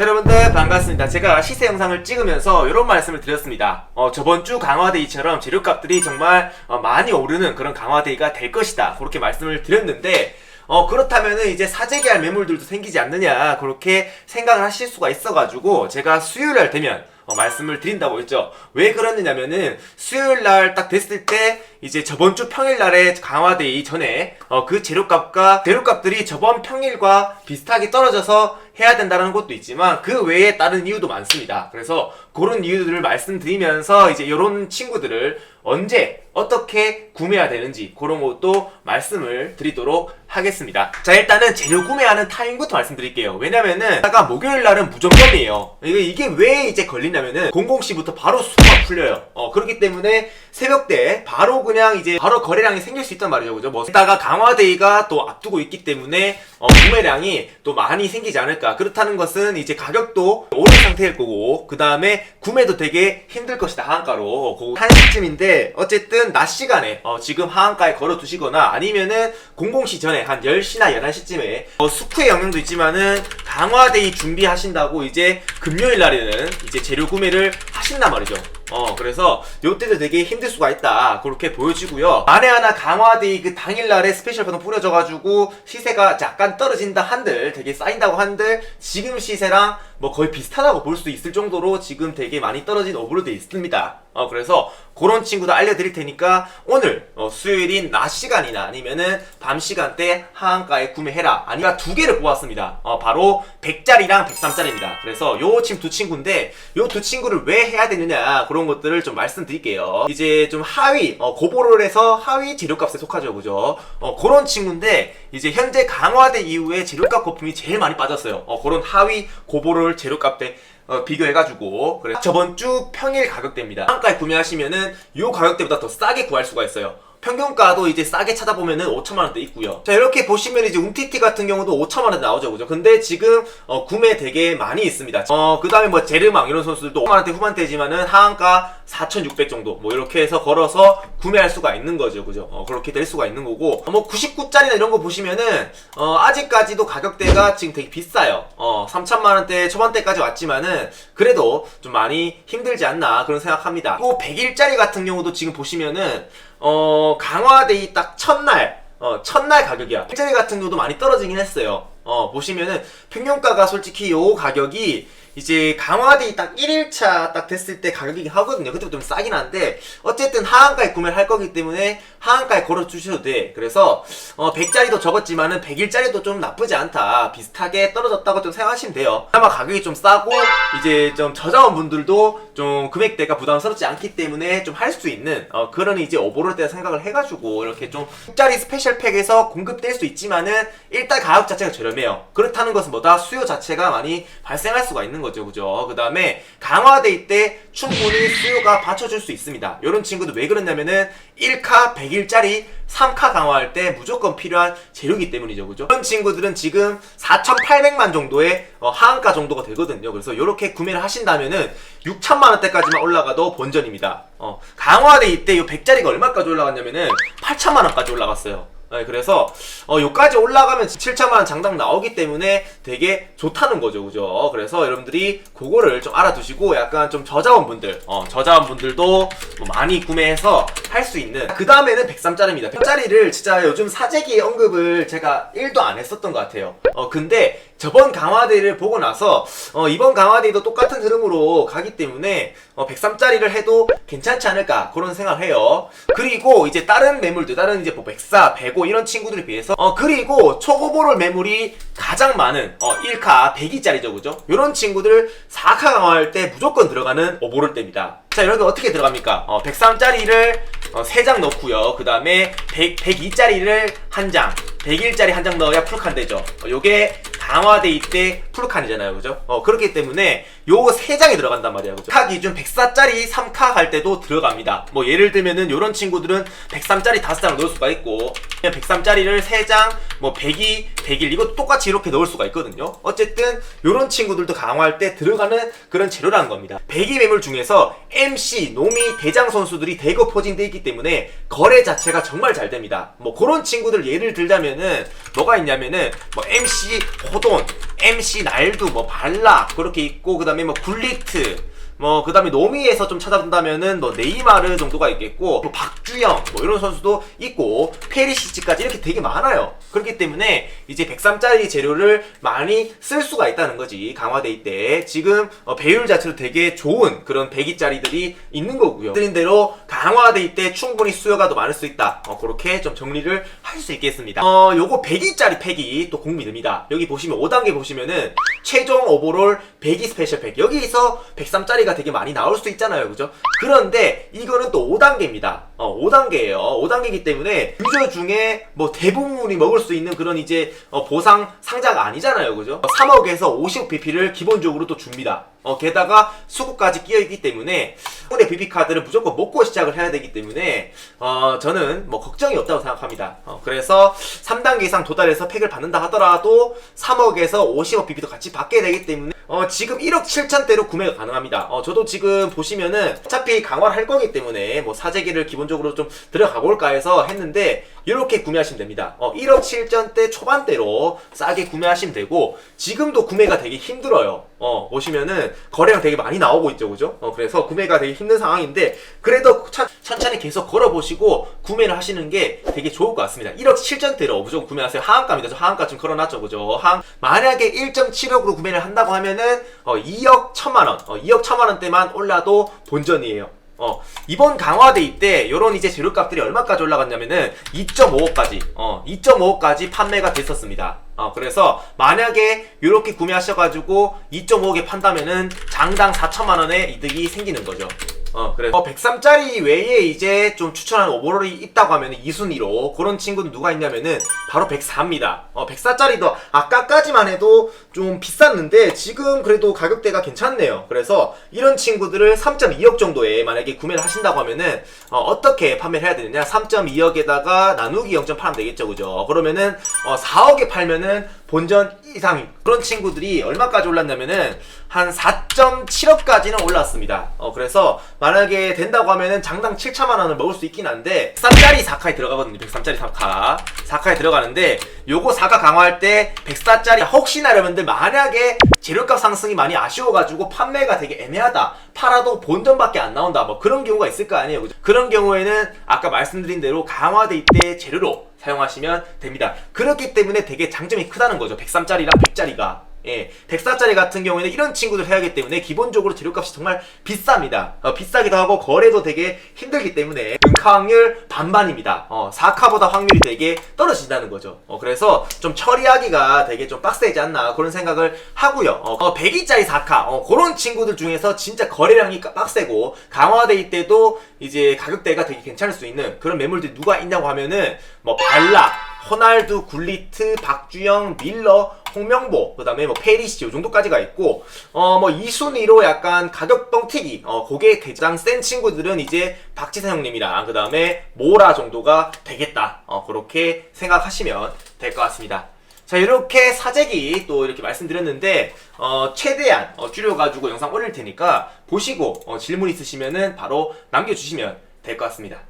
자, 여러분들 반갑습니다. 제가 시세 영상을 찍으면서 이런 말씀을 드렸습니다. 어, 저번 주 강화데이처럼 재료값들이 정말 어, 많이 오르는 그런 강화데이가 될 것이다. 그렇게 말씀을 드렸는데 어, 그렇다면은 이제 사재 계할 매물들도 생기지 않느냐 그렇게 생각을 하실 수가 있어가지고 제가 수요일 날 되면 어, 말씀을 드린다고 했죠. 왜 그러느냐면은 수요일 날 딱 됐을 때 이제 저번 주 평일 날에 강화데이 전에 어, 그 재료값과 재료값들이 저번 평일과 비슷하게 떨어져서 해야 된다는 것도 있지만 그 외에 다른 이유도 많습니다. 그래서 그런 이유들을 말씀드리면서 이제 이런 친구들을 언제 어떻게 구매해야 되는지 그런 것도 말씀을 드리도록 하겠습니다. 자 일단은 재료 구매하는 타임부터 말씀드릴게요. 왜냐면은 아까 목요일 날은 무조건이에요. 이게 왜 이제 걸리냐면은 00시부터 바로 수가 풀려요. 어 그렇기 때문에 새벽 때 바로 그냥 이제 바로 거래량이 생길 수 있단 말이죠, 그죠? 뭐 이따가 강화데이가 또 앞두고 있기 때문에 어, 구매량이 또 많이 생기지 않을까. 그렇다는 것은 이제 가격도 오른 상태일 거고 그 다음에 구매도 되게 힘들 것이다 하한가로 그한 시쯤인데 어쨌든 낮 시간에 어, 지금 하한가에 걸어 두시거나 아니면은 00시 전에 한 10시나 11시쯤에 어, 스쿠의 영향도 있지만은 강화데이 준비하신다고 이제 금요일 날에는 이제 재료 구매를 하신단 말이죠. 어 그래서 요때도 되게 힘들 수가 있다. 그렇게 보여지고요. 만에 하나 강화데이 그 당일날에 스페셜 버튼 뿌려져가지고 시세가 약간 떨어진다 한들 되게 쌓인다고 한들 지금 시세랑 뭐 거의 비슷하다고 볼 수 있을 정도로 지금 되게 많이 떨어진 오브로 돼 있습니다 어 그래서 그런 친구도 알려드릴 테니까 오늘 어, 수요일인 낮 시간이나 아니면은 밤 시간대 하한가에 구매해라. 아니면 두 개를 뽑았습니다. 어 바로 100짜리랑 103짜리입니다. 그래서 요 지금 두 친구인데 요 두 친구를 왜 해야 되느냐 그런 것들을 좀 말씀드릴게요. 이제 좀 하위 어, 고보를 해서 하위 재료값에 속하죠. 그죠? 어 그런 친구인데 이제 현재 강화된 이후에 재료값 거품이 제일 많이 빠졌어요. 어 그런 하위 고보를 재료값에 어, 비교해가지고. 그래 저번 주 평일 가격대입니다. 한가에 구매하시면은 요 가격대보다 더 싸게 구할 수가 있어요 평균가도 이제 싸게 찾아보면은 5천만 원대 있고요. 자 이렇게 보시면 이제 움티티 같은 경우도 5천만 원대 나오죠, 그죠? 근데 지금 어, 구매 되게 많이 있습니다. 어 그 다음에 뭐 제르망 이런 선수들도 5만 원대 후반대지만은 하한가 4,600 정도 뭐 이렇게 해서 걸어서 구매할 수가 있는 거죠, 그죠? 어 그렇게 될 수가 있는 거고 어, 뭐 99짜리나 이런 거 보시면은 어 아직까지도 가격대가 지금 되게 비싸요. 어 3천만 원대 초반대까지 왔지만은 그래도 좀 많이 힘들지 않나 그런 생각합니다. 또 100일짜리 같은 경우도 지금 보시면은 어, 강화데이 딱 첫날, 어, 첫날 가격이야. 일자리 같은 경우도 많이 떨어지긴 했어요. 어, 보시면은 평균가가 솔직히 요 가격이 이제 강화데이 딱 1일차 딱 됐을 때 가격이긴 하거든요. 그때부터 좀 싸긴 한데 어쨌든 하한가에 구매를 할 거기 때문에 하한가에 걸어 주셔도 돼. 그래서 어 100짜리도 적었지만은 100일짜리도 좀 나쁘지 않다. 비슷하게 떨어졌다고 좀 생각하시면 돼요. 아마 가격이 좀 싸고 이제 좀 저자원분들도 좀 금액대가 부담스럽지 않기 때문에 좀 할 수 있는 어 그런 이제 오버롤 때 생각을 해가지고 이렇게 좀 10짜리 스페셜 팩에서 공급될 수 있지만은 일단 가격 자체가 저렴해요. 그렇다는 것은 뭐다 수요 자체가 많이 발생할 수가 있는 거죠, 그죠? 그 다음에 강화데이 때 충분히 수요가 받쳐줄 수 있습니다. 이런 친구도 왜 그러냐면은 1카 100일짜리 3카 강화할 때 무조건 필요한 재료기 때문이죠, 그죠? 이런 친구들은 지금 4,800만 정도의 어, 하한가 정도가 되거든요. 그래서 이렇게 구매를 하신다면은 6천만 원대까지만 올라가도 본전입니다. 어, 강화데이 때 이 100짜리가 얼마까지 올라갔냐면은 8천만 원까지 올라갔어요. 네, 그래서 어 요까지 올라가면 7천만 원 장당 나오기 때문에 되게 좋다는 거죠, 그죠? 그래서 여러분들이 그거를 좀 알아두시고 약간 좀 저자원분들, 어 저자원분들도 뭐 많이 구매해서 할 수 있는 그 다음에는 103짜리입니다. 100짜리를 진짜 요즘 사재기 언급을 제가 1도 안 했었던 것 같아요. 어 근데 저번 강화대를 보고 나서 어 이번 강화대도 똑같은 흐름으로 가기 때문에 어 103짜리를 해도 괜찮지 않을까 그런 생각을 해요. 그리고 이제 다른 매물들, 다른 이제 뭐 104, 105 이런 친구들에 비해서 어 그리고 초고보롤 매물이 가장 많은 어 1카 102짜리죠, 그죠? 이런 친구들 4카 강화할 때 무조건 들어가는 오보롤 때입니다. 자, 여러분 어떻게 들어갑니까? 어 103짜리를 어, 3장 넣고요. 그 다음에 100, 102짜리를 한 장, 101짜리 한 장 넣어야 풀칸 되죠. 어, 요게 강화데이 때 풀칸이잖아요. 그죠? 어, 그렇기 때문에 요 세 장이 들어간단 말이야. 그죠? 카 기준 104짜리 3카 갈 때도 들어갑니다. 뭐 예를 들면은 요런 친구들은 103짜리 5장을 넣을 수가 있고 103짜리를 3장, 뭐 102, 101 이것도 똑같이 이렇게 넣을 수가 있거든요. 어쨌든 요런 친구들도 강화할 때 들어가는 그런 재료라는 겁니다. 102 매물 중에서 MC, 노미, 대장 선수들이 대거 포진돼 있기 때문에 거래 자체가 정말 잘 됩니다. 뭐 그런 친구들 예를 들자면 은 뭐가 있냐면은 뭐 MC 호돈, MC 날두, 뭐 발라 그렇게 있고 그 다음에 뭐 굴리트 뭐 그다음에 노미에서 좀 찾아본다면은 뭐 네이마르 정도가 있겠고 뭐 박주영 뭐 이런 선수도 있고 페리시치까지 이렇게 되게 많아요. 그렇기 때문에 이제 103짜리 재료를 많이 쓸 수가 있다는 거지 강화데이 때 지금 어, 배율 자체도 되게 좋은 그런 102짜리들이 있는 거고요. 드린 대로 강화데이 때 충분히 수요가 더 많을 수 있다. 어, 그렇게 좀 정리를 할 수 있겠습니다. 어 요거 102짜리 팩이 또 공미됩니다. 여기 보시면 5단계 보시면은 최종 오버롤 102 스페셜 팩 여기서 103짜리가 되게 많이 나올 수 있잖아요 그죠? 그런데 이거는 또 5단계입니다. 어 5단계예요. 5단계이기 때문에 유저 중에 뭐 대부분이 먹을 수 있는 그런 이제 어, 보상 상자가 아니잖아요 그죠? 3억에서 50억 BP를 기본적으로 또 줍니다 어 게다가 수급까지 끼어 있기 때문에 오늘 BP 카드를 무조건 먹고 시작을 해야 되기 때문에 어 저는 뭐 걱정이 없다고 생각합니다. 어 그래서 3단계 이상 도달해서 팩을 받는다 하더라도 3억에서 50억 BP도 같이 받게 되기 때문에 어 지금 1억 7천대로 구매가 가능합니다. 어 저도 지금 보시면은 어차피 강화를 할 거기 때문에 뭐 사재기를 기본적으로 좀 들어가 볼까 해서 했는데 이렇게 구매하시면 됩니다. 어 1억 7천대 초반대로 싸게 구매하시면 되고 지금도 구매가 되게 힘들어요. 어 보시면은 거래량 되게 많이 나오고 있죠 그죠? 어 그래서 구매가 되게 힘든 상황인데 그래도 천, 천천히 계속 걸어보시고 구매를 하시는 게 되게 좋을 것 같습니다. 1억 7천대로 무조건 구매하세요. 하한가입니다. 저 하한가 좀 걸어놨죠 그죠? 한 만약에 1.7억으로 구매를 한다고 하면은 어 2억 1천만 원 어 2억 1천만 원대만 올라도 본전이에요 어, 이번 강화데이 때 요런 이제 재료값들이 얼마까지 올라갔냐면은 2.5억까지 어, 2.5억까지 판매가 됐었습니다. 어, 그래서 만약에 이렇게 구매하셔가지고 2.5억에 판다면은 장당 4천만 원의 이득이 생기는 거죠. 어, 그래서 103짜리 외에 이제 좀 추천하는 오버롤이 있다고 하면 2순위로 그런 친구는 누가 있냐면은 바로 104입니다. 어, 104짜리도 아까까지만 해도 좀 비쌌는데 지금 그래도 가격대가 괜찮네요. 그래서 이런 친구들을 3.2억 정도에 만약에 구매를 하신다고 하면은 어, 떻게 판매를 해야 되느냐? 3.2억에다가 나누기 0.8하면 되겠죠, 그죠? 그러면은 어, 4억에 팔면은 본전 이상 그런 친구들이 얼마까지 올랐냐면은 한 4.7억까지는 올랐습니다. 어 그래서 만약에 된다고 하면은 장당 7천만 원을 먹을 수 있긴 한데 103짜리 4카에 들어가거든요. 103짜리 4카. 4카에 들어가는데 요거 4카 강화할 때 104짜리 혹시나 여러분들 만약에 재료값 상승이 많이 아쉬워가지고 판매가 되게 애매하다. 팔아도 본전밖에 안 나온다. 뭐 그런 경우가 있을 거 아니에요. 그죠? 그런 경우에는 아까 말씀드린 대로 강화돼 때 재료로 사용하시면 됩니다. 그렇기 때문에 되게 장점이 크다는 거죠. 103짜리랑 100짜리가. 예, 104짜리 같은 경우에는 이런 친구들 해야 하기 때문에 기본적으로 재료값이 정말 비쌉니다. 어, 비싸기도 하고 거래도 되게 힘들기 때문에 은카 확률 반반입니다. 어, 4카보다 확률이 되게 떨어진다는 거죠. 어, 그래서 좀 처리하기가 되게 좀 빡세지 않나 그런 생각을 하고요. 어, 어, 102짜리 4카 어, 그런 친구들 중에서 진짜 거래량이 까- 빡세고 강화데이 때도 이제 가격대가 되게 괜찮을 수 있는 그런 매물들이 누가 있냐고 하면은 뭐 발라 호날두, 굴리트, 박주영, 밀러, 홍명보, 그 다음에 뭐 페리시 요 정도까지가 있고, 어, 뭐 2순위로 약간 가격 뻥튀기, 어, 그게 가장 센 친구들은 이제 박지선 형님이랑 그 다음에 모라 정도가 되겠다. 어, 그렇게 생각하시면 될 것 같습니다. 자, 이렇게 사재기 또 이렇게 말씀드렸는데, 어, 최대한 어, 줄여가지고 영상 올릴 테니까 보시고 어, 질문 있으시면은 바로 남겨주시면 될 것 같습니다.